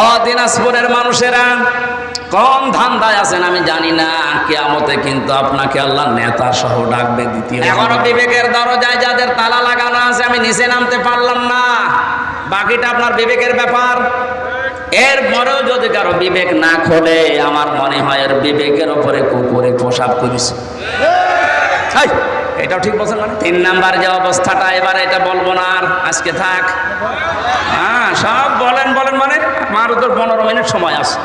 ও দিনাজপুরের মানুষেরা কম ধান্দায় আছেন আমি জানি না। কেয়ামতে কিন্তু আপনাকে আল্লাহ নেতা সহ ডাকবে দ্বিতীয় এখনও বিবেকের দরজায় যাদের তালা লাগানো আছে আমি নিচে নামতে পারলাম না। বাকিটা আপনার বিবেকের ব্যাপার। এর পরেও যদি কারও বিবেক না খোলে আমার মনে হয় এর বিবেকের ওপরে কুকুরে পোশাক হাই, এটাও ঠিক বলছেন মানে? তিন নাম্বার যে অবস্থাটা এবার এটা বলব না আর আজকে থাক। হ্যাঁ সব বলেন বলেন মানে? আমার তো পনেরো মিনিট সময় আছে।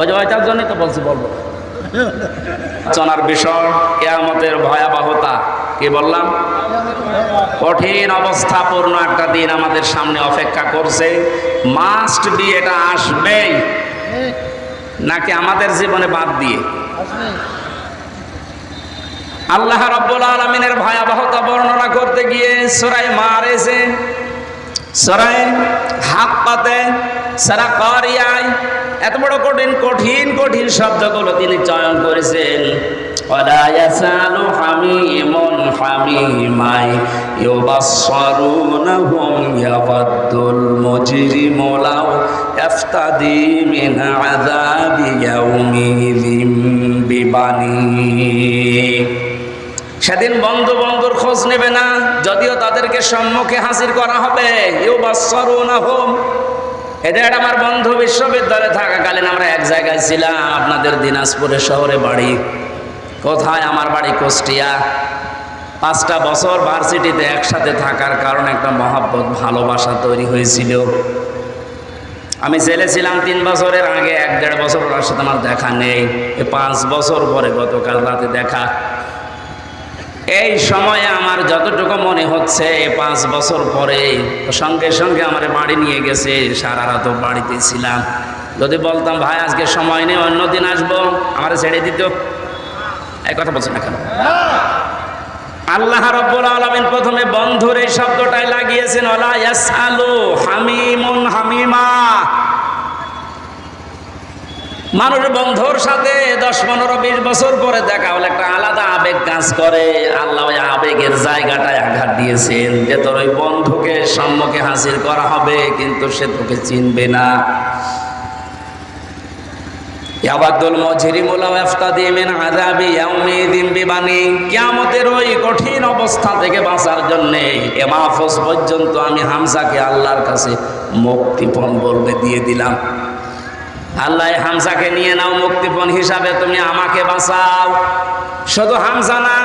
ওই ওইটার জন্যই তো বলছি, বলব। চনার বিষয়, কেয়ামতের ভয়াবহতা, কি বললাম? কঠিন অবস্থাপূর্ণ একটা দিন আমাদের সামনে অপেক্ষা করছে। মাস্ট বি এটা আসবেই। নাকি আমাদের জীবনে বাদ দিয়ে? আল্লাহ রব্বুল আলমিনের ভয়াবহতা বর্ণনা করতে গিয়ে সরাই মারেছে সরাই হাত পাতে সারা করিয়ায় এত বড় কঠিন কঠিন কঠিন শব্দগুলো তিনি চয়ন করেছেন। সেদিন বন্ধু বন্ধুর খোঁজ নেবে না, যদিও তাদেরকে সম্মুখে হাজির করা হবে। ইউবাসসারুনহুম একটা আমার বন্ধু বিশ্ববিদ্যালয়ে থাকাকালীন আমরা এক জায়গায় ছিলাম, আপনাদের দিনাজপুরে শহরে বাড়ি। কোথায়? আমার বাড়ি কুষ্টিয়া। পাঁচটা বছর ভার্সিটিতে একসাথে থাকার কারণে একটা মহাব্বত, ভালোবাসা তৈরি হয়েছিল। আমি জেলে ছিলাম তিন বছরের আগে, এক দেড় বছর ওর সাথে আমার দেখা নেই। পাঁচ বছর পরে গতকাল রাতে দেখা এই সময়ে আমার যতটুকু মনে হচ্ছে পাঁচ বছর পরে সঙ্গে সঙ্গে আমার বাড়ি নিয়ে গেছে, সারা রাত বাড়িতে ছিলাম। যদি বলতাম, ভাই, আজকে সময় নেই, অন্যদিন আসব, আমার ছেড়ে দিত। এই কথা বলছেন না কেন? আল্লাহ রব্বুল আলমিন প্রথমে বন্ধুর এই শব্দটাই লাগিয়েছেন ওলা ইয়াসআলু হামিমুন হামিমা। মানুষ বন্ধুর সাথে দশ, পনেরো, বিশ বছর পরে দেখা হলে একটা আলাদা আবেগ কাজ করে। আল্লাহ ওই আবেগের জায়গাটায় আঘাত দিয়েছেন যে তোর ওই বন্ধুকে সম্মুখে হাসিল করা হবে, কিন্তু সে তোকে চিনবে না। ইয়াবাদুল মজরিমুল ইফতাদি মিন আযাবি ওই কঠিন অবস্থা থেকে বাঁচার জন্য এ মাহফুজ পর্যন্ত আমি হামজাকে আল্লাহর কাছে মুক্তিপণ বলবে, দিয়ে দিলাম। আল্লাহ হামজাকে নিয়ে নাও মুক্তিপণ হিসাবে, তুমি আমাকে বাঁচাও। শুধু হামজা না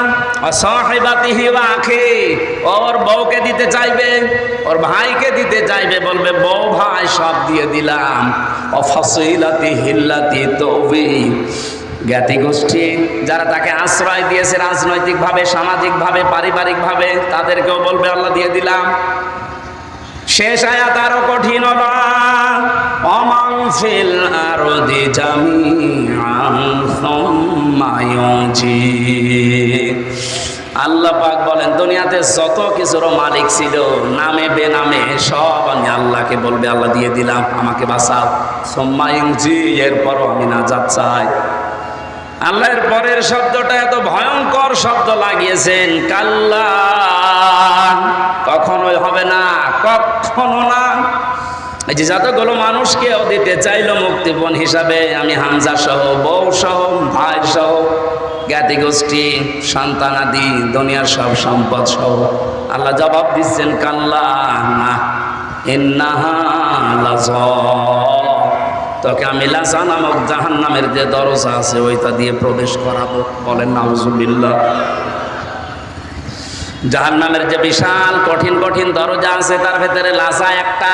সাহেবাতিহি বা আখি ওর বউকে দিতে চাইবে, ওর ভাইকে দিতে চাইবে, বলবে, বউ ভাই, সব দিয়ে দিলাম। অফসইলাতি হিল্লাতি তৌবি, জ্ঞাতি গোষ্ঠী, যারা তাকে আশ্রয় দিয়েছে রাজনৈতিকভাবে, সামাজিকভাবে, পারিবারিকভাবে, তাদেরকেও বলবে, আল্লাহ দিয়ে দিলাম। শেষ আয়াত আরও কঠিন হলো অমাং ফিল আরদি জামিআন সুম্মা ইউজি আল্লাহ বলেন, দুনিয়াতে যত কিছুর মালিক ছিল, নামে বেনামে সব আমি আল্লাহকে বলবে, আল্লাহ দিয়ে দিলাম, আমাকে বাঁচাও। সোম্মা ইউজি এরপরও আমি নাজাত চাই। আল্লাহর পরের শব্দটা এত ভয়ঙ্কর শব্দ লাগিয়েছেন, কাল্লা, কখনোই হবে না, কখনো না। যে যতগুলো মানুষকে দিতে চাইলো মুক্তিপণ হিসাবে, আমি হামজা সহ, বউ সহ, ভাই সহ, জ্ঞাতি গোষ্ঠী সন্তানাদি দুনিয়ার সব সম্পদ সহ, আল্লাহ জবাব দিচ্ছেন, কাল্লা তোকে আমি লাসা নামক জাহান নামের যে দরজা আছে, ওইটা দিয়ে প্রবেশ করাবো। বলেন, নাউজুবিল্লাহ। জাহান নামের যে বিশাল, কঠিন কঠিন দরজা আছে, তার ভেতরে লাসা একটা।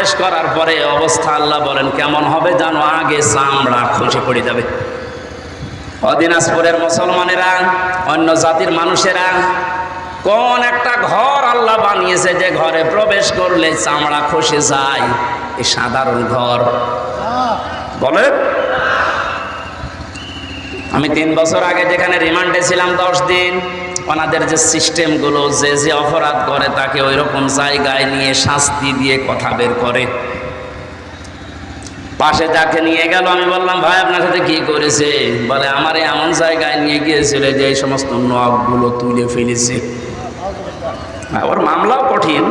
প্রবেশ করার পরে অবস্থা আল্লাহ বলেন, কেমন হবে জানো? আগে চামড়া খুশি পড়ে যাবে। অদিনাজপুরের মুসলমানেরা, অন্য জাতির মানুষেরা, কোন একটা ঘর আল্লাহ বানিয়েছে যে ঘরে প্রবেশ করলে চামড়া খসে যায়। এই সাধারণ ঘর। বলে? আমি তিন বছর আগে যেখানে রিমান্ডে ছিলাম দশ দিন ওনাদের যে সিস্টেমগুলো, যে যে অপরাধ করে তাকে ওই রকম জায়গায় নিয়ে শাস্তি দিয়ে কথা বের করে। পাশে যাকে নিয়ে গেল, আমি বললাম, ভাই, আপনার সাথে কি করেছে? বলে, আমার এমন জায়গায় নিয়ে গিয়েছিল যে এই সমস্ত নখগুলো তুলে ফেলেছে। ওর মামলাও কঠিন,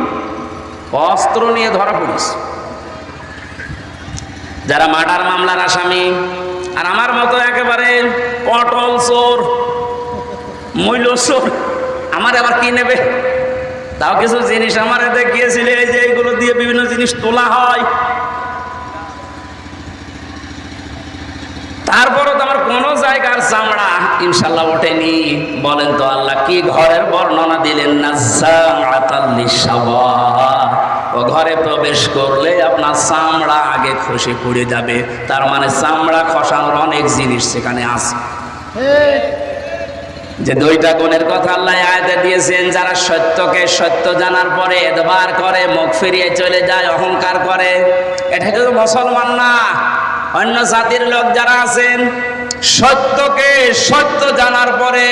অস্ত্র নিয়ে ধরা পড়েছে। যারা মার্ডার মামলার আসামি, আর আমার মতো একেবারে পটল চোর মূল্য চোর আমার আবার কি নেবে? তাও কিছু জিনিস আমার দেখিয়েছিল, এই যে এইগুলো দিয়ে বিভিন্ন জিনিস তোলা হয়। তারপরও তো আমার কোন জায়গার চামড়া ইনশাল্লাহ ওঠেনি। বলেন তো আল্লাহ, কি ঘরের বর্ণনা দিলেন? না ও ঘরে প্রবেশ করলে আপনার চামড়া আগে খসে পড়ে যাবে। তার মানে চামড়া খসানোর অনেক জিনিস সেখানে আছে। যে দুইটা গুণের কথা আল্লাহ আয়াতে দিয়েছেন, যারা সত্যকে সত্য জানার পরে এদবার করে, মুখ ফিরিয়ে চলে যায়, অহংকার করে, এটা কিন্তু মুসলমান না। অন্য জাতির লোক যারা আছেন, সত্যকে সত্য জানার পরে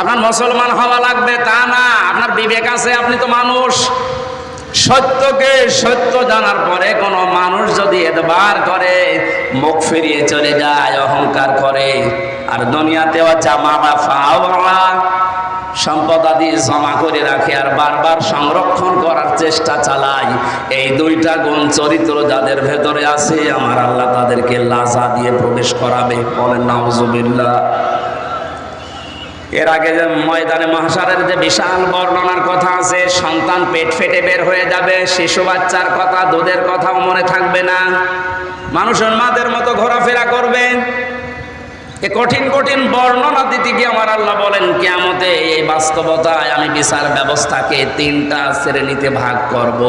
আপনার মুসলমান হওয়া লাগবে, তা না। আপনার বিবেক আছে, আপনি তো মানুষ। সত্যকে সত্য জানার পরে কোনো মানুষ যদি এতবার করে, মুখ ফিরিয়ে চলে যায়, অহংকার করে। আর দুনিয়াতেও জামা বা ফাওয়া সম্পদ আদি জমা করে রাখে আর বারবার সংরক্ষণ করার চেষ্টা চালায়। এই দুইটা গুণ চরিত্র যাদের ভেতরে আছে, আমার আল্লাহ তাদেরকে লাজা দিয়ে প্রবেশ করাবে। বলেন, নাউজুবিল্লাহ। এর আগে যে ময়দানে মহাসারের যে বিশাল বর্ণনার কথা আছে, সন্তান পেট ফেটে বের হয়ে যাবে, শিশু বাচ্চার কথা, দুধের কথাও মনে থাকবে না। মানুষ উন্মাদের মতো ঘোরাফেরা করবে। এ কঠিন কঠিন বর্ণনা দিতে গিয়ে আমার আল্লাহ বলেন কেমতে এই বাস্তবতায় আমি বিচার ব্যবস্থাকে তিনটা শ্রেণীতে ভাগ করব।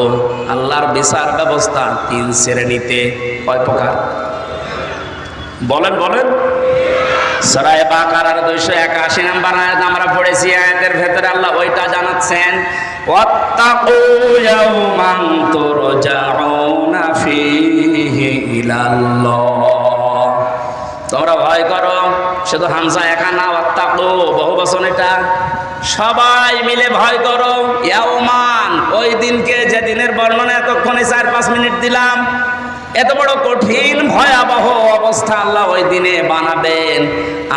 আল্লাহর বিচার ব্যবস্থা তিন শ্রেণীতে। কয় প্রকার? বলেন বলেন। সরাই বাকারার দুইশো একাশি নাম্বার আয়াত আমরা পড়েছি, আয়াতের ভেতরে আল্লাহ ওইটা জানাচ্ছেন, ওয়াত্তাকু ইয়াওমান তুরজাউনা ফীহি ইলাল্লাহ। তোমরা ভয় করো, শুধু হামসা একা না, ওয়াত্তাকু বহু বচন এটা। সবাই মিলে ভয় করো ইয়াওমান ওই দিনকে যে দিনের বর্ণনা এতক্ষণে চার পাঁচ মিনিট দিলাম এত বড় কঠিন ভয়াবহ অবস্থা আল্লাহ ওই দিনে বানাবেন।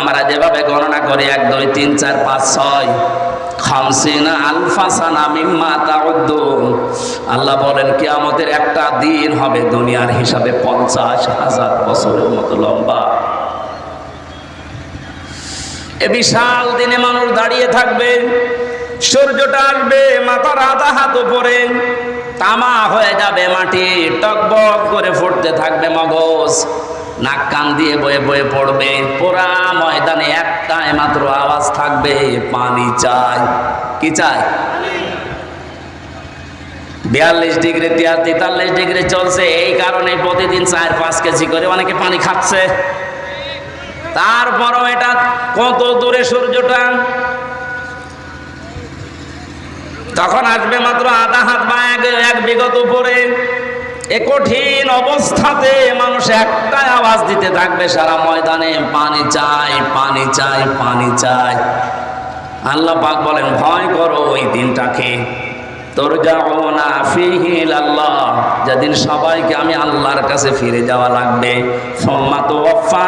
আমরা যেভাবে গণনা করি, এক, দুই, তিন, চার, পাঁচ, ছয়। খামসিনা আলফাসানা মিম্মা তাউদ্দুন। আল্লাহ বলেন, কিয়ামতের একটা দিন হবে দুনিয়ার হিসাবে পঞ্চাশ হাজার বছরের মতো লম্বা। এ বিশাল দিনে মানুষ দাঁড়িয়ে থাকবে, সূর্যটা আসবে, মাথার আধা হাত উপরে। তামা হয়ে যাবে মাটি, টকবক করে ফুটতে থাকবে মগজ। নাক কান দিয়ে বয়ে বয়ে পড়বে। পুরা ময়দানে একটাই মাত্র আওয়াজ থাকবে, পানি চাই। কি চাই? বিয়াল্লিশ ডিগ্রি, তিয়ার তেতাল্লিশ ডিগ্রি চলছে। এই কারণে প্রতিদিন চার, পাঁচ কেজি করে অনেকে পানি খাচ্ছে। তারপরও এটা কত দূরে সূর্যটা? তখন আসবে মাত্র আধা হাত বা এক বিগত উপরে। এ কঠিন অবস্থাতে মানুষ একটাই আওয়াজ দিতে থাকবে, সারা ময়দানে পানি চাই পানি চাই পানি চাই। আল্লাহ পাক বলেন, ভয় করো ওই দিনটাকে। তোর ফিহিল আল্লাহ যেদিন সবাইকে আমি আল্লাহর কাছে ফিরে যাওয়া লাগবে। সম্মা তো অফা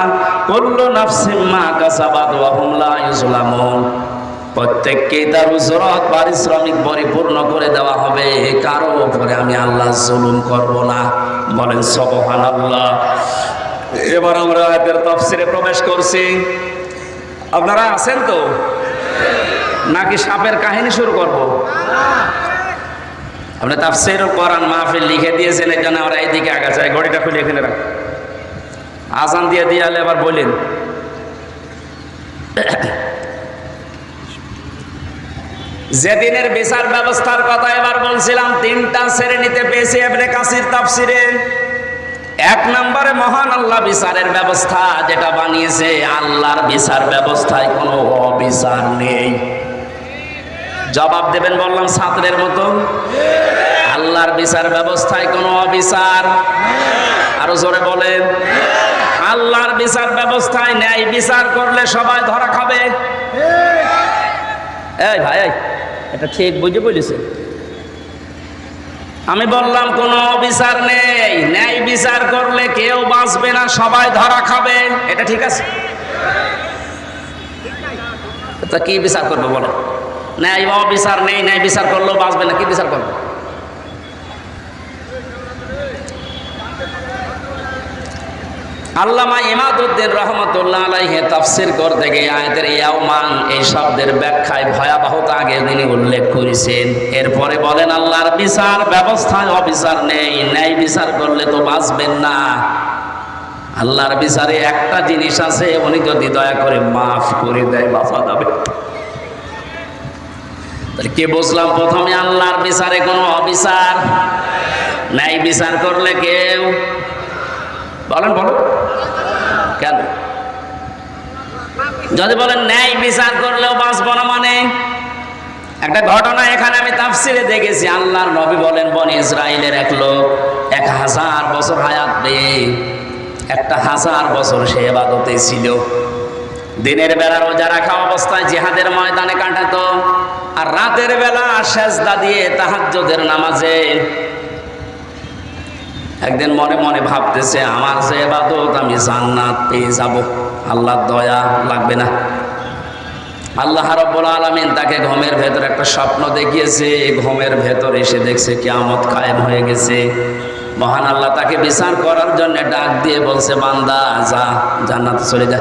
করল নাফসিম্মা কাসাবাদ ওয়াহুম লা ইউজলামুন প্রত্যেককেই তার উজরত, পারিশ্রমিক পরিপূর্ণ করে দেওয়া হবে। কারও উপরে আমি আল্লাহ জুলুম করব না। বলেন সবহান আল্লাহ এবার আমরা আয়াতের তফসিরে প্রবেশ করছি। আপনারা আছেন তো? নাকি সাপের কাহিনী শুরু করব? আপনি তাফসির কোরআন মাহফিল লিখে দিয়েছেন এই জন্য আমরা এইদিকে আগে চাই ঘড়িটা খুলে এখানে রাখ। আজান দিয়ে দিয়ে আবার বলেন। যেদিনের বিচার ব্যবস্থার কথা এবার বলছিলাম, তিনটা শ্রেণীতে পেয়েছি এবনে কাসির তাফসিরে। এক নম্বরে মহান আল্লাহ বিচারের ব্যবস্থা যেটা বানিয়েছে, আল্লাহর বিচার ব্যবস্থায় কোনো অবিচার নেই। জবাব দেবেন বললাম ছাত্রের মতো, আল্লাহর বিচার ব্যবস্থায় কোনো অবিচার। আরও জোরে বলেন, আল্লাহর বিচার ব্যবস্থায় ন্যায় বিচার করলে সবাই ধরা খাবে। এই ভাই এটা ঠিক বুঝে বলেছে। আমি বললাম, কোনো বিচার নেই। ন্যায় বিচার করলে কেউ বাঁচবে না, সবাই ধরা খাবে। এটা ঠিক আছে? তা কি বিচার করবে বলো? ন্যায় বিচার নেই, ন্যায় বিচার করলেও বাঁচবে না, কি বিচার করবে? আল্লামা ইমাদুদ্দিন রহমতুল্লাহ আলাইহে তাফসির করতে গিয়ে আয়াতের ইয়াউমান এই শব্দের ব্যাখ্যায় ভয়াবহতা আগে তিনি উল্লেখ করেছেন। এরপরে বলেন, আল্লাহর বিচার ব্যবস্থায় অবিচার নেই, ন্যায় বিচার করলে তো বাঁচবেন না। আল্লাহর বিচারে একটা জিনিস আছে, উনি যদি দয়া করে মাফ করে দেয়, বাঁচা যাবে। কে বুঝলাম প্রথমে, আল্লাহর বিচারে কোনো অবিচার? ন্যায় বিচার করলে কেউ? বলেন বলো কেন? যদি বলেন ন্যায় বিচার করলেও বাঁচবো না মানে? একটা ঘটনা এখানে আমি তাফসিরে দেখেছি। আল্লাহর নবী বলেন, বন ইসরায়েলের এক লোক এক হাজার বছর হায়াত পেয়ে একটা হাজার বছর সে এবাদতে ছিল। দিনের বেলা রোজা রাখা অবস্থায় জিহাদের ময়দানে কাটাতো। আর রাতের বেলা সেজদা দিয়ে তাহাজ্জুদের নামাজে একদিন মনে মনে ভাবতেছে, আমার যে এবাদত আমি জান্নাত পেয়ে যাব। আল্লাহর দয়া লাগবে না। আল্লাহ রব্বুল আলমিন তাকে ঘুমের ভেতর একটা স্বপ্ন দেখিয়েছে। ঘুমের ভেতর এসে দেখছে কেয়ামত কায়েম হয়ে গেছে। মহান আল্লাহ তাকে বিচার করার জন্য ডাক দিয়ে বলছে, বান্দা, যা, জান্নাত চলে যা।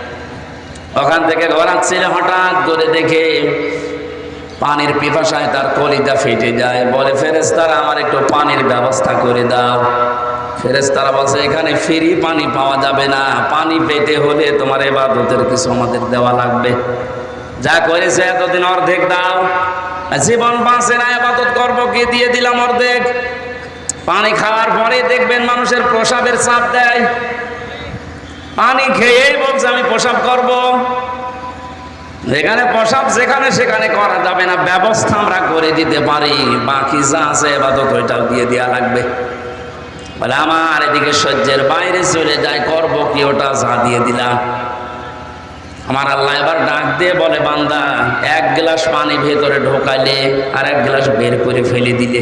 ওখান থেকে ঘোরাচ্ছিল হঠাৎ করে দেখে পানির পিপাসায় তার কলিজা ফেটে যায়। বলে ফেরেস্তারা আমার একটু পানির ব্যবস্থা করে দাও। ফেরেস্তারা বলছে, এখানে ফ্রি পানি পাওয়া যাবে না। পানি পেতে হলে তোমার এবাদতের কিছু আমাদের দেওয়া লাগবে। যা করেছে এতদিন অর্ধেক দাও। জীবন বাঁচে না, এবাদত করব কি? দিয়ে দিলাম অর্ধেক। পানি খাওয়ার পরে দেখবেন মানুষের প্রসাবের চাপ দেয়। পানি খেয়েই বলছে, আমি প্রসাব করব। যেখানে প্রসাব, যেখানে সেখানে করা যাবে না। ব্যবস্থা আমরা করে দিতে পারি। বাকি যা আছে এবাদত ওইটাও দিয়ে দেওয়া লাগবে। বলে, আমার এদিকে সহ্যের বাইরে চলে যায় করব কি ওটা যা দিয়ে দিলাম। আমার আল্লাহ এবার ডাক দিয়ে বলে, বান্দা, এক গ্লাস পানি ভেতরে ঢোকাইলে আর এক গ্লাস বের করে ফেলে দিলে।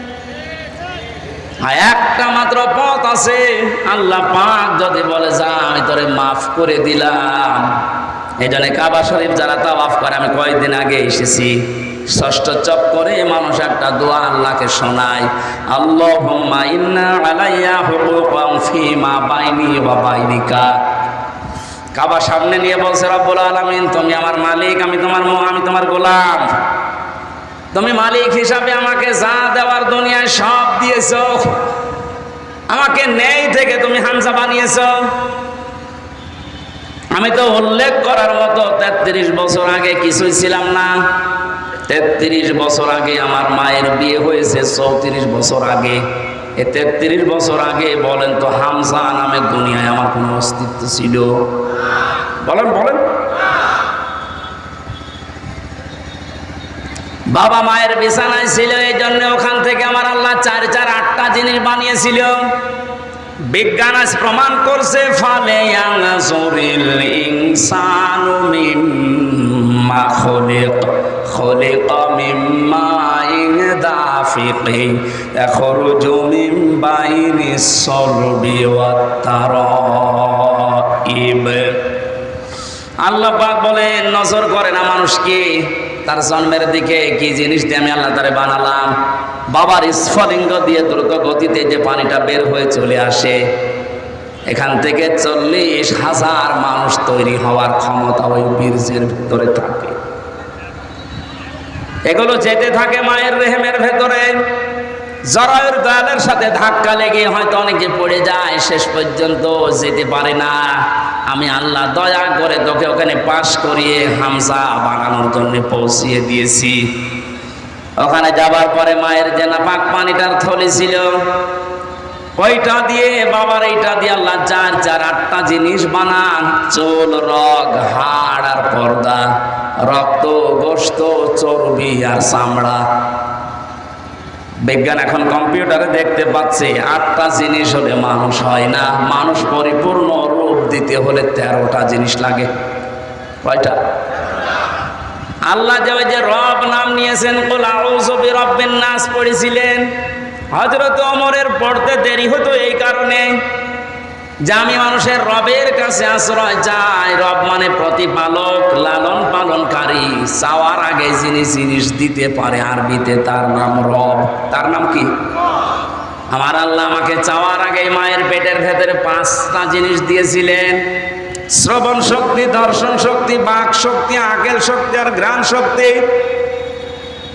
আর একটা মাত্র পথ আছে। আল্লাহ পাক যদি বলে, যা, আমি তোরে মাফ করে দিলাম। এই কাবা শরীফ যারা তা তাওয়াফ করে, আমি কয়েকদিন আগে এসেছি। ষষ্ঠ চপ করে মানুষ একটা দোয়া আল্লাহকে শোনায় আল্লাহ ইন্না আলাইয়া হুকুকাম ফিমা বাইনি ওয়া বাইনিকা। কাবা সামনে নিয়ে বলছে, রব্বুল আলামিন, তুমি আমার মালিক, আমি তোমার আমি তোমার গোলাম। তুমি মালিক হিসাবে আমাকে যা দেওয়ার দুনিয়ায় সব দিয়েছ, আমাকে নেই থেকে তুমি হামজা বানিয়েছ। আমি তো উল্লেখ করার মতো তেত্রিশ বছর আগে কিছুই ছিলাম না। তেত্রিশ বছর আগে আমার মায়ের বিয়ে হয়েছে, চৌত্রিশ বছর আগে। এ তেত্রিশ বছর আগে বলেন তো হামজা নামে দুনিয়ায় আমার কোনো অস্তিত্ব ছিল? বলেন বলেন। বাবা মায়ের বিছানায় ছিল, এই জন্য ওখান থেকে আমার আল্লাহ চার চার, আটটা জিনিস বানিয়েছিল। বিজ্ঞান আজ প্রমাণ করছে, ফালে ওয়াত তারাইব। আল্লাহ পাক বলে, নজর করে না মানুষকে। তার জন্মের দিকে কি জিনিস দিয়ে আমি আল্লাহ তারে বানালাম? বাবার স্ফলিঙ্গ দিয়ে দ্রুত গতিতে যে পানিটা বের হয়ে চলে আসে, এখান থেকে চল্লিশ হাজার মানুষ তৈরি হওয়ার ক্ষমতা ওই বীর্যের ভিতরে থাকে। এগুলো যেতে থাকে মায়ের রেহেমের ভেতরে। জরায়ুর দয়ালের সাথে ধাক্কা লেগে হয়তো অনেকে পড়ে যায়, শেষ পর্যন্ত যেতে পারে না। আমি আল্লাহ দয়া করে তোকে ওখানে পাশ করিয়ে হামজা বানানোর জন্য পৌঁছিয়ে দিয়েছি। ওখানে যাবার পরে মায়ের যে না পাক পানিটার থলি ছিল, ওইটা দিয়ে বাবার এইটা দিয়ে আল্লাহ চার চার আটটা জিনিস বানান, চোল, রগ, হাড় আর পর্দা, রক্ত গোস্ত চর্বি আর চামড়া বিজ্ঞান এখন কম্পিউটারে দেখতে পাচ্ছে, আটটা জিনিস হলে মানুষ হয় না। মানুষ পরিপূর্ণ রূপ দিতে হলে তেরোটা জিনিস লাগে। কয়টা? আল্লাহ যে রব নাম নিয়েছেন, কোল আউযু রব্বিন নাস পড়েছিলেন। হজরত অমরের পড়তে দেরি হতো এই কারণে। যে আমি মানুষের রবের কাছে আশ্রয় যাই রব মানে প্রতিপালক, লালন পালনকারী। চাওয়ার আগে যিনি জিনিস দিতে পারে আরবিতে তার নাম রব। তার নাম কি? আমার আল্লাহ আমাকে চাওয়ার আগে মায়ের পেটের ভেতরে পাঁচটা জিনিস দিয়েছিলেন। শ্রবণ শক্তি, দর্শন শক্তি, বাক শক্তি, আকেল শক্তি আর গ্রাম শক্তি।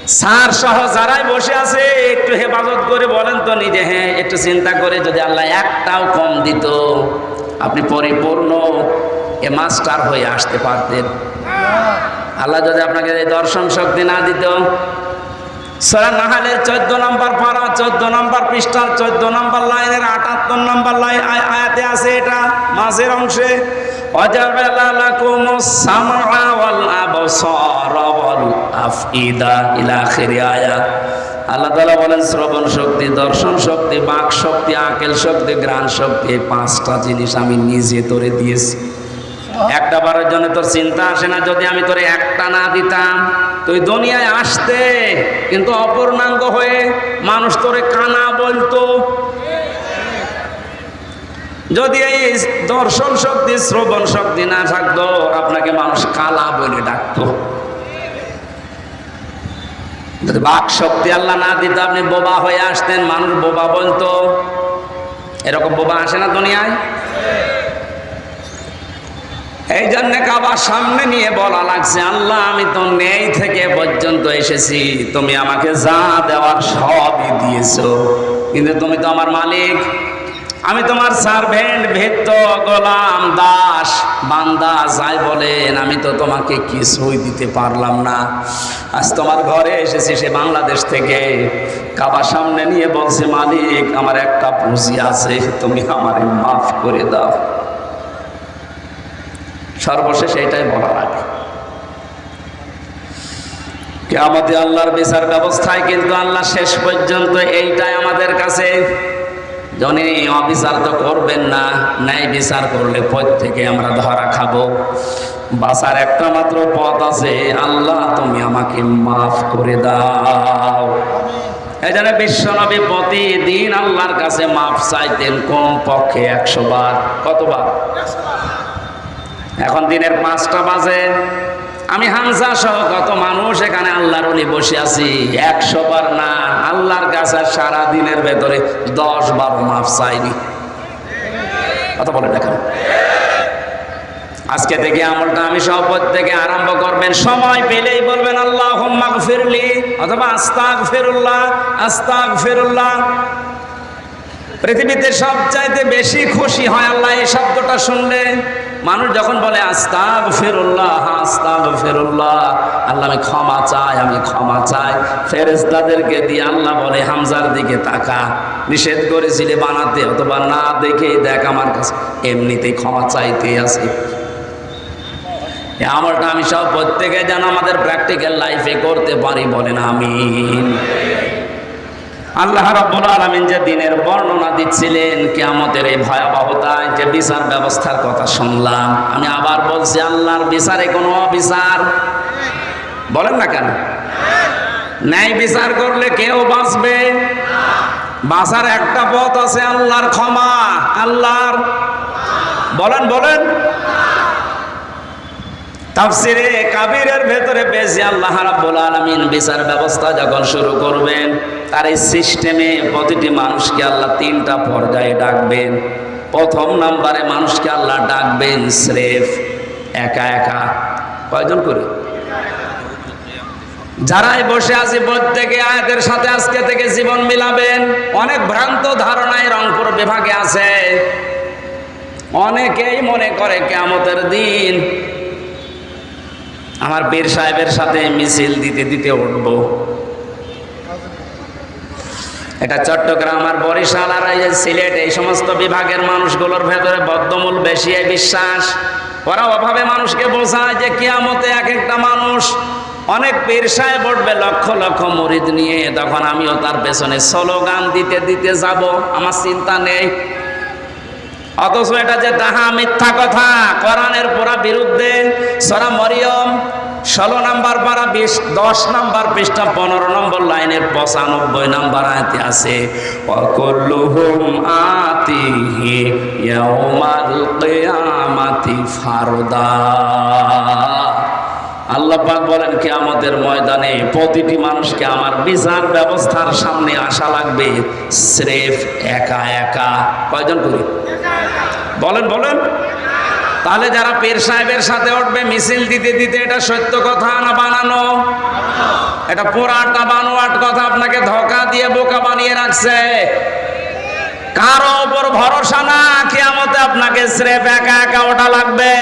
স্যার সহ যারাই বসে আছে, একটু হেফাজত করে বলেন তো নিজে হ্যাঁ একটু চিন্তা করে যদি আল্লাহ একটাও কম দিত, আপনি পরিপূর্ণ এ মাস্টার হয়ে আসতে পারতেন। আল্লাহ যদি আপনাকে দর্শন শক্তি না দিত। সরা নাহালের চোদ্দ নম্বর পারা, চোদ্দ নম্বর পৃষ্ঠার চোদ্দ নম্বর লাইনের আটাত্তর নম্বর লাইন আয়াতে আছে এটা, মাঝের অংশে, অজাবেলা লাকুম সামা ওয়াল আবসর। আফিদা ইলাখেরি আয়া। আল্লাহ তালা বলেন, শ্রবণ শক্তি, দর্শন শক্তি, বাক শক্তি, আকেল শক্তি, গ্রাণ শক্তি, এই পাঁচটা জিনিস আমি নিজে তোরে দিয়েছি। একটা বারের জন্য তোর চিন্তা আসে না, যদি আমি তোরে একটা না দিতাম, তুই দুনিয়ায় আসতে, কিন্তু অপূর্ণাঙ্গ হয়ে মানুষ তোরে কানা বলতো। যদি এই দর্শন শক্তি, শ্রবণ শক্তি না থাকতো, আপনাকে মানুষ কালা বলে ডাকতো। যদি বাক শক্তি আল্লাহ না দিত, আপনি বোবা হয়ে আসতেন, মানুষ বোবা বলতো। এরকম বোবা আসে না দুনিয়ায়? এই জন্য কাবার সামনে নিয়ে বলা লাগছে, আল্লাহ, আমি তো নেই থেকে পর্যন্ত এসেছি, তুমি আমাকে যা দেওয়ার সবই দিয়েছ। কিন্তু তুমি তো আমার মালিক। আমি তোমার সার্ভেন্ট ভেত্ত গোলাম, দাস, বান্দা, যাই বলেন, আমি তো তোমাকে কিছুই দিতে পারলাম না। আজ তোমার ঘরে এসেছি সে বাংলাদেশ থেকে। কাবার সামনে নিয়ে বলছে, মালিক, আমার একটা পুঁজি আছে, তুমি আমারে মাফ করে দাও। সর্বশেষ এটাই বলা লাগে আমাদের আল্লাহর বিচার ব্যবস্থায় কিন্তু আল্লাহ শেষ পর্যন্ত এইটাই আমাদের কাছে। জনে অবিচার তো করবেন না, ন্যায় বিচার করলে পথ থেকে আমরা ধরা খাব। বাসার একটা মাত্র পথ আছে, আল্লাহ তুমি আমাকে মাফ করে দাও। বিশ্বনবী প্রতিদিন আল্লাহর কাছে মাফ চাইতেন কম পক্ষে একশো বার। কতবার? এখন দিনের পাঁচটা বাজে। আমি হামজা সহ কত মানুষ এখানে আল্লাহর বসে আছি। একশো বার না আল্লাহর কাছে সারা দিনের ভেতরে দশ বার মাফ চাইনি। কথা বলে দেখেন আজকে থেকে আমলটা আমি সব থেকে আরম্ভ করবেন। সময় পেলেই বলবেন আল্লাহ ফিরলি অথবা আস্তাক ফেরুল্লাহ আস্তাক ফেরুল্লাহ পৃথিবীতে সবচাইতে বেশি খুশি হয় আল্লাহ এই শব্দটা শুনলে। মানুষ যখন বলে আস্তাগ ফেরুল্লাহ আস্তাগ ফেরুল্লাহ আল্লাহ আমি ক্ষমা চাই, আমি ক্ষমা চাই। ফেরেস্তাদেরকে দিয়ে আল্লাহ বলে, হামজার দিকে তাকা। নিষেধ করেছিলে বানাতে, অথবা না দেখে দেখ আমার কাছে, এমনিতেই ক্ষমা চাইতে আছে। আমলটা আমি সব প্রত্যেকে যেন আমাদের প্র্যাকটিক্যাল লাইফে করতে পারি, বলেন আমিন। আল্লাহ রাব্বুল আলামিন যে দিনের বর্ণনা দিচ্ছিলেন কিয়ামতের এই ভয়াবহতায় যে বিচার ব্যবস্থার কথা শুনলাম, আমি আবার বলছি, আল্লাহর বিচারে কোনো অবিচার? বলেন না কেন? ন্যায় বিচার করলে কেউ বাঁচবে? বাঁচার একটা পথ আছে আল্লাহর ক্ষমা, আল্লাহর বলেন বলেন। তাফসিরে কাবিরের ভেতরে বেশি আল্লাহ রাব্বুল আলামিন বিচার ব্যবস্থা যখন শুরু করবেন, তার এই সিস্টেমে প্রতিটি মানুষকে আল্লাহ তিনটা পর্যায়ে ডাকবেন। প্রথম নাম্বারে মানুষকে আল্লাহ ডাকবেন স্রেফ, একা একা। কয়জন করে? যারাই বসে আছি প্রত্যেকে আয়াতের সাথে আজকে থেকে জীবন মিলাবেন। অনেক ভ্রান্ত ধারণায় রংপুর বিভাগে আছে। অনেকেই মনে করে কেমতের দিন আমার বীর সাহেবের সাথে মিছিল দিতে দিতে উঠবো। এটা চট্টগ্রাম আর বরিশাল আর এই যে সিলেট, এই সমস্ত বিভাগের মানুষগুলোর ভেতরে বদ্ধমূল বেশি বিশ্বাস। ওরা অভাবে মানুষকে বোঝায় যে কিয়ামতে এক একটা মানুষ অনেক পীর সাহেব উঠবে, লক্ষ লক্ষ মরিদ নিয়ে। তখন আমিও তার পেছনে স্লোগান দিতে দিতে যাব। আমার চিন্তা নেই। অথচ এটা যে তাহা মিথ্যা কথা, কোরআনের পুরা বিরুদ্ধে সরা মরিয়ম, ষোলো নাম্বার পারা বিশ, দশ নাম্বার পৃষ্ঠা, পনেরো নম্বর লাইনের পঁচানব্বই নাম্বার আয়তে আছে, অকল্লুহুম আতিহি ইয়াউমাল কিয়ামাতি ফারদা। আল্লাহ পাক বলেন আমাদের ময়দানে প্রতিটি মানুষকে আমার বিচার ব্যবস্থার সামনে আসা লাগবে। স্রেফ একা একা। কয়জন করি? বলেন বলেন। তাহলে যারা পীর সাহেবের সাথে উঠবে, মিছিল দিতে দিতে এটা সত্য কথা না বানানো? এটা পুরাটা বানোয়াট কথা আপনাকে ধোকা দিয়ে বোকা বানিয়ে রাখছে। কারও ওপর ভরসা না, কিয়ামতে আপনাকে স্রেফ একা একা ওটা লাগবে।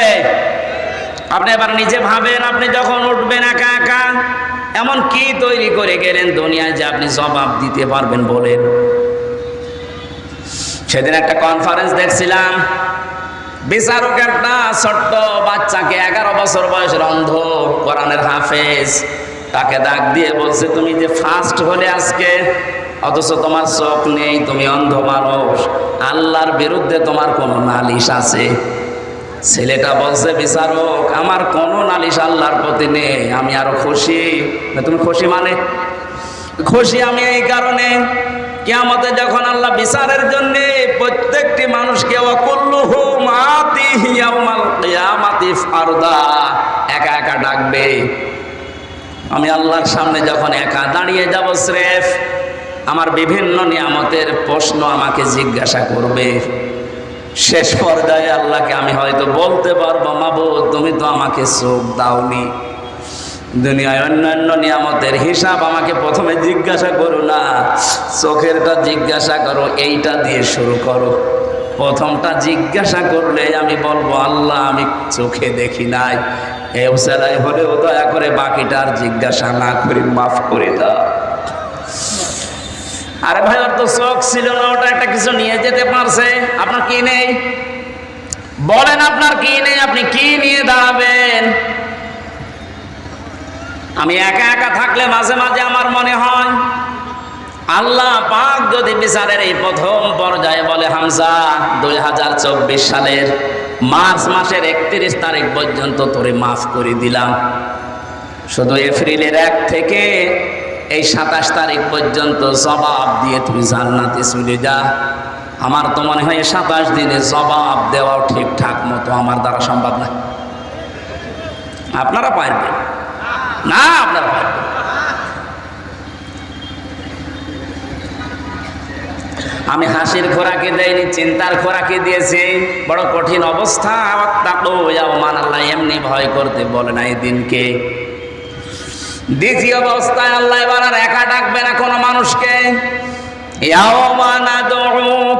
আপনি এবার নিজে ভাবেন, আপনি যখন উঠবেন একা একা, এমন কি তৈরি করে গেলেন দুনিয়ায় যে আপনি জবাব দিতে পারবেন বলেন সেদিন একটা কনফারেন্স দেখছিলাম, বিচারক একটা ছোট্ট বাচ্চাকে এগারো বছর বয়সের অন্ধ কোরআনের হাফেজ, তাকে ডাক দিয়ে বলছে, তুমি যে ফার্স্ট হলে আজকে, অথচ তোমার চোখ নেই, তুমি অন্ধ মানুষ, আল্লাহর বিরুদ্ধে তোমার কোনো নালিশ আছে? ছেলেটা বলছে, বিচারক, আমার কোনো নালিশ আল্লাহর প্রতি নেই, আমি আরও খুশি। তুমি খুশি মানে? খুশি আমি এই কারণে, কিয়ামতে যখন আল্লাহ বিচারের জন্য প্রত্যেকটি মানুষকে একা একা ডাকবে। আমি আল্লাহর সামনে যখন একা দাঁড়িয়ে যাব, স্রেফ আমার বিভিন্ন নিয়ামতের প্রশ্ন আমাকে জিজ্ঞাসা করবে। শেষ পর্যায়ে আল্লাহকে আমি হয়তো বলতে পারব মাবুদ তুমি তো আমাকে চোখ দাওনি। দুনিয়ায় অন্যান্য নিয়ামতের হিসাব আমাকে প্রথমে জিজ্ঞাসা করো না। চোখেরটা জিজ্ঞাসা করো, এইটা দিয়ে শুরু করো। প্রথমটা জিজ্ঞাসা করলে আমি বলব, আল্লাহ, আমি চোখে দেখি নাই। এ সেলাই হলেও দয়া করে বাকিটা আর জিজ্ঞাসা না করি মাফ করে দাও। আরে ভাই, ওর তো চোখ ছিল না, ওটা একটা কিছু নিয়ে যেতে পারছে। আপনার কি নেই? বলেন আপনার কি নেই, আপনি কি নিয়ে দাঁড়াবেন? আমি একা একা থাকলে মাঝে মাঝে আমার মনে হয়, আল্লাহ পাক যদি বিচারের এই প্রথম পর্যায়ে বলে, হামজা, দুই হাজার চব্বিশ সালের মার্চ মাসের একত্রিশ তারিখ পর্যন্ত তোরে মাফ করে দিলাম। শুধু এপ্রিলের এক থেকে এই সাতাশ তারিখ পর্যন্ত জবাব দিয়ে তুমি জান্নাতে চলে যা। আমার তো মনে হয় সাতাশ দিনে জবাব দেওয়াও ঠিকঠাক মতো আমার দ্বারা সম্ভব না। আপনারা পারবেন? না, আপনারা পারবেন আমি হাসির খোরাকে দেয়নি চিন্তার খোরাকে দিয়েছি। বড় কঠিন অবস্থা। মান আল্লাহ, এমনি ভয় করতে বলে না এই দিনকে। দ্বিতীয় অবস্থায় আল্লাহ এবার আর একা ডাকবে না কোনো মানুষকে। ইয়াওমা নাদউ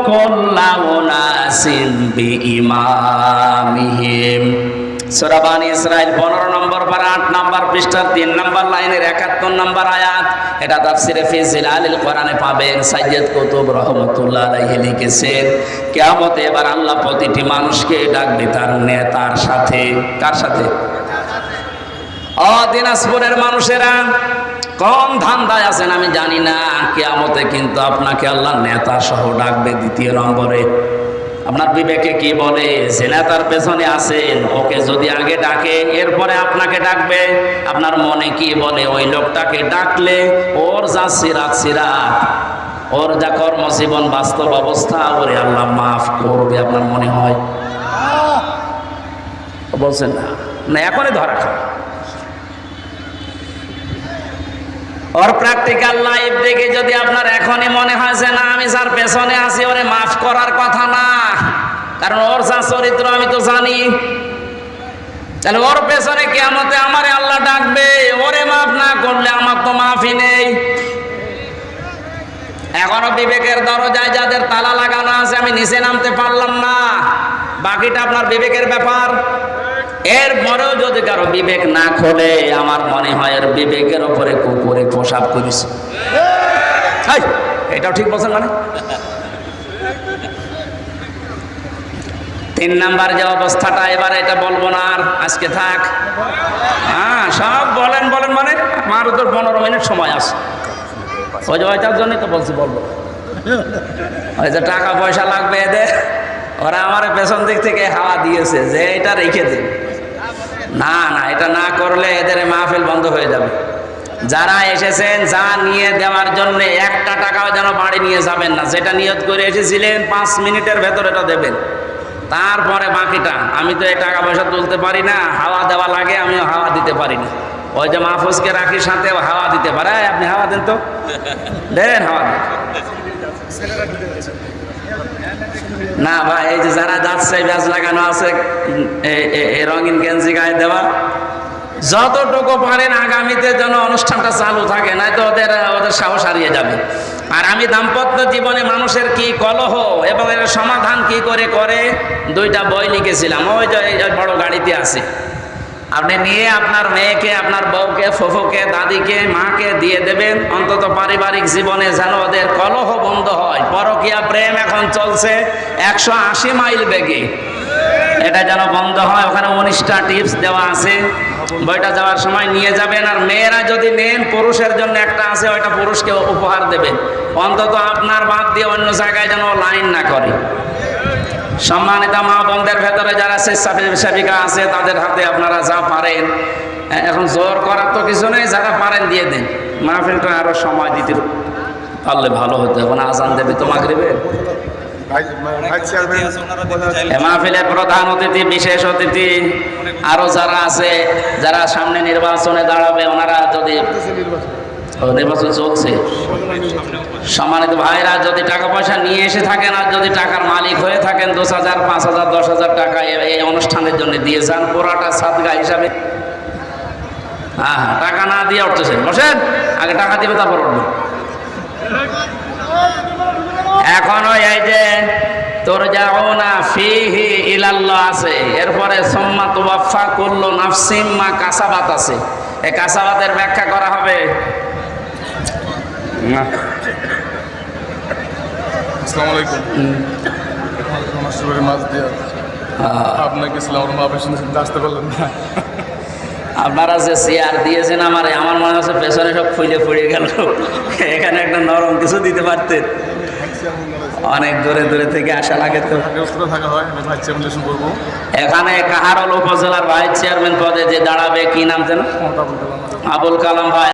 কুল্লা উনাসিন বিইমামিহিম। সূরা বানী ইসরাইল 15 নম্বর 8 নম্বর 3 নম্বর লাইনের 71 নম্বর আয়াত। এটা পাবেন কুতুব এবার আল্লাহ প্রতিটি মানুষকে ডাকবে তার নেতার সাথে। কার সাথে? ও দিনাজপুরের মানুষেরা কম ধান্দায় আছেন, আমি জানি না। কেয়ামতে কিন্তু আপনাকে আল্লাহ নেতা সহ ডাকবে দ্বিতীয় নম্বরে। আপনার বিবেকে কি বলে? যে নেতার পেছনে আছেন, ওকে যদি আগে ডাকে, এরপরে আপনাকে ডাকবে। আপনার মনে কি বলে? ওই লোকটাকে ডাকলে ওর যা সিরাত সিরাত, ওর যা কর্মজীবন, বাস্তব অবস্থা, ওরে আল্লাহ মাফ করবে, আপনার মনে হয়? বলছেন না। এখনই ধরা খাও ওর প্র্যাকটিক্যাল লাইফ দেখে যদি আপনার এখনই মনে হয় না, আমি যার পেছনে আছি, ওরে মাফ করার কথা না। কারণ ওর যা চরিত্র, আমি তো জানি। তাহলে ওর পেছনে কেমতে আমারে আল্লাহ ডাকবে, ওরে মাফ না করলে আমার তো মাফই নেই। এখনও বিবেকের দরজায় যাদের তালা লাগানো আছে, আমি নিচে নামতে পারলাম না। বাকিটা আপনার বিবেকের ব্যাপার। এর পরেও যদি কারও বিবেক না খোলে, আমার মনে হয় এর বিবেকের ওপরে কুকুরে প্রসাব করেছে। এটাও ঠিক বলছেন মানে? তিন নাম্বার যে অবস্থাটা, এবার এটা বলব না আর, আজকে থাক। হ্যাঁ সব বলেন বলেন মানে আমার তো পনেরো মিনিট সময় আছে। ওই যে ওইটার জন্যই তো বলছি, বলব। ওই যে টাকা পয়সা লাগবে এদের, ওরা আমার পেছন দিক থেকে হাওয়া দিয়েছে, যে এটা রেখে দিন না না, এটা না করলে এদের মাহফিল বন্ধ হয়ে যাবে। যারা এসেছেন, যা নিয়ে দেওয়ার জন্য একটা টাকাও যেন বাড়ি নিয়ে যাবেন না, যেটা নিয়ত করে এসেছিলেন, পাঁচ মিনিটের ভেতর এটা দেবেন। তারপরে বাকিটা, আমি তো এই টাকা পয়সা তুলতে পারি না, হাওয়া দেওয়া লাগে, আমিও হাওয়া দিতে পারি না। ওই যে মাহফুজকে রাখি সাথে হাওয়া দিতে পারে আপনি হাওয়া দেন তো। দেন হাওয়া দেন। না ভাই, এই যে যারা যাচ্ছে ব্যাস লাগানো আছে রঙিন গেঞ্জি গায়ে দেওয়া। যতটুকু পারেন আগামীতে যেন অনুষ্ঠানটা চালু থাকে নয়তো ওদের ওদের সাহস হারিয়ে যাবে। আর আমি দাম্পত্য জীবনে মানুষের কি কলহ এবং এর সমাধান কি করে করে, দুইটা বই লিখেছিলাম। ওই যে বড় গাড়িতে আছে। আপনি নিয়ে আপনার মেয়েকে, আপনার বউকে ফুফুকে, দাদিকে, মাকে দিয়ে দেবেন। অন্তত পারিবারিক জীবনে যেন ওদের কলহ বন্ধ হয়। পরকিয়া প্রেম এখন চলছে একশো আশি মাইল বেগে। এটা যেন বন্ধ হয়, ওখানে উনিশটা টিপস দেওয়া আছে। বইটা যাওয়ার সময় নিয়ে যাবেন। আর মেয়েরা যদি নেন, পুরুষের জন্য একটা আছে, ওইটা পুরুষকে উপহার দেবেন। অন্তত আপনার বাদ দিয়ে অন্য জায়গায় যেন লাইন না করে। সম্মানিত মা বোনদের ভেতরে যারা স্বেচ্ছাসেবিকা আছে, তাদের হাতে আপনারা যা পারেন। এখন জোর করার তো কিছু নেই যারা পারেন দিয়ে দিন। মাহফিলটা আরও সময় দিতে পারলে ভালো হতো এখন আজান দেবে তো মাগরিবে মাহফিলের প্রধান অতিথি বিশেষ অতিথি আরও যারা আছে যারা সামনে নির্বাচনে দাঁড়াবে ওনারা যদি নির্বাচন চলছে। সম্মানিত ভাইরা যদি টাকা পয়সা নিয়ে এসে থাকেন আর যদি টাকার মালিক হয়ে থাকেন দশ হাজার পাঁচ হাজার দশ হাজার টাকা এই অনুষ্ঠানের জন্য দিয়ে যান। পুরাটা সাদগা হিসাবে হ্যাঁ টাকা না দিয়ে উঠতেছেন। বসেন আগে টাকা দিবে তারপর উঠবেন এখনও এই যে তোর যাও না ফিহি ইলাল্লাহ আছে। এরপরে সোম্মা তুবাফা করল নাফসিম মা কাসাবাত আছে। এই কাসাবাতের ব্যাখ্যা করা হবে। না। আসসালামু আলাইকুম। মাছ দিয়ে আপনাকে ইসলাম আসতে পারলেন না। আপনারা যে চেয়ার দিয়েছেন আমার আমার মনে হচ্ছে পেছনে সব ফুলে ফুড়ে গেল। এখানে একটা নরম কিছু দিতে পারতেন। অনেক দূরে দূরে থেকে আসা লাগে তো। এখানে কাহারল উপজেলার ভাইস চেয়ারম্যান পদে যে দাঁড়াবে কি নাম যেন। আবুল কালাম ভাই।